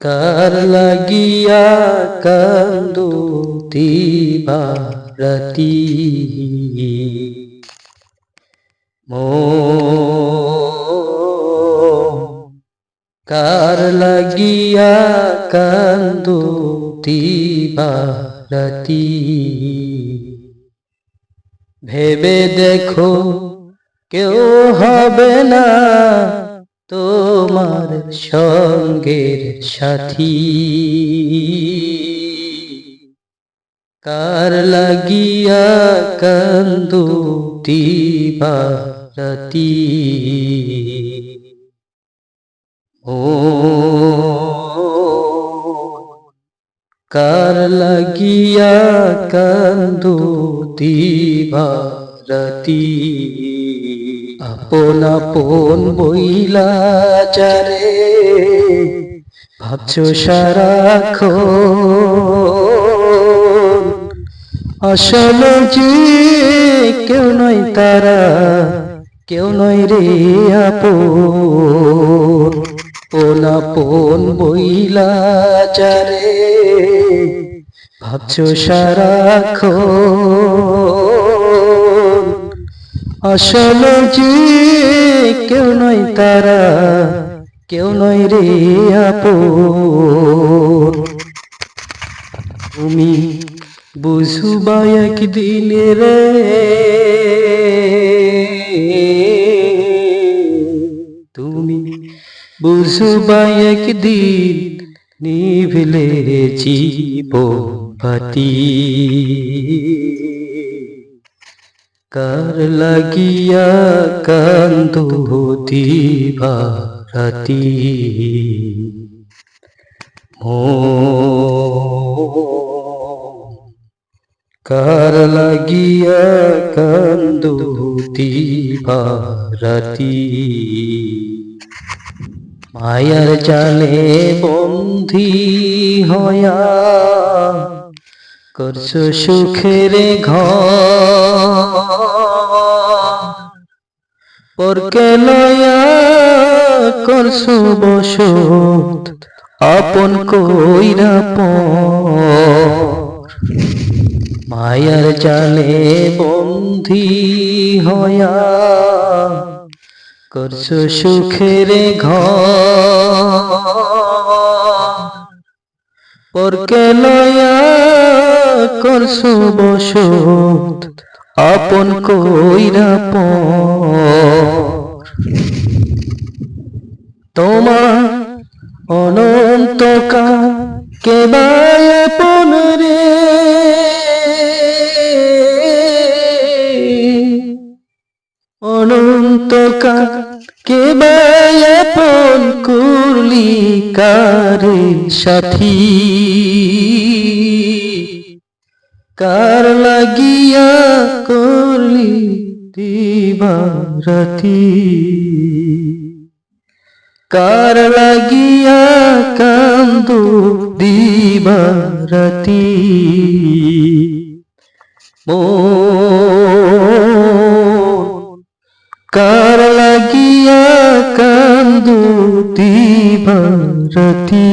কার লাগিয়া কান্দু দিবারাতি মন কার লাগিয়া কান্দু দিবারাতি ভেবে দেখো কেউ হবে না তোমার সঙ্গের সাথী। কার লাগিয়া কান্দু দিবারাতি ও কার লাগিয়া কান্দু দিবারাতি আপন আপন বইলা চারে ভাবছ সারাখ আসলে যে কেউ নয় তারা, কেউ নয় রে আপন। পোন আপন বইলা চারে ভাবছ সারাখ আসলে যে কেউ নয় তারা, কেউ নয় রে আপন। তুমি বুঝবা একদিন রে, তুমি বুঝবা একদিন নিভলে জীব বাতি কার লাগিয়া কান্দু দিবারাতি মন কার লাগিয়া কান্দু দিবারাতি মায়ার জালে বন্ধি হয়া করছ সুখের ঘর। পরকে লয়া করছ বসত? আপন কইরা পর। মায়ার জালে বন্ধি হয়া। করছ সুখের ঘর। পরকে লয়া করছ বসত আপন কইরা তোমার অনন্তকাল কেবায় আপন রে। অনন্তকাল কেবায় আপন করলি কারে সাথী। কার লাগিয়া করলি দিবারাতি? কার লাগিয়া কান্দু দিবারাতি? মন কার লাগিয়া কান্দু দিবারাতি?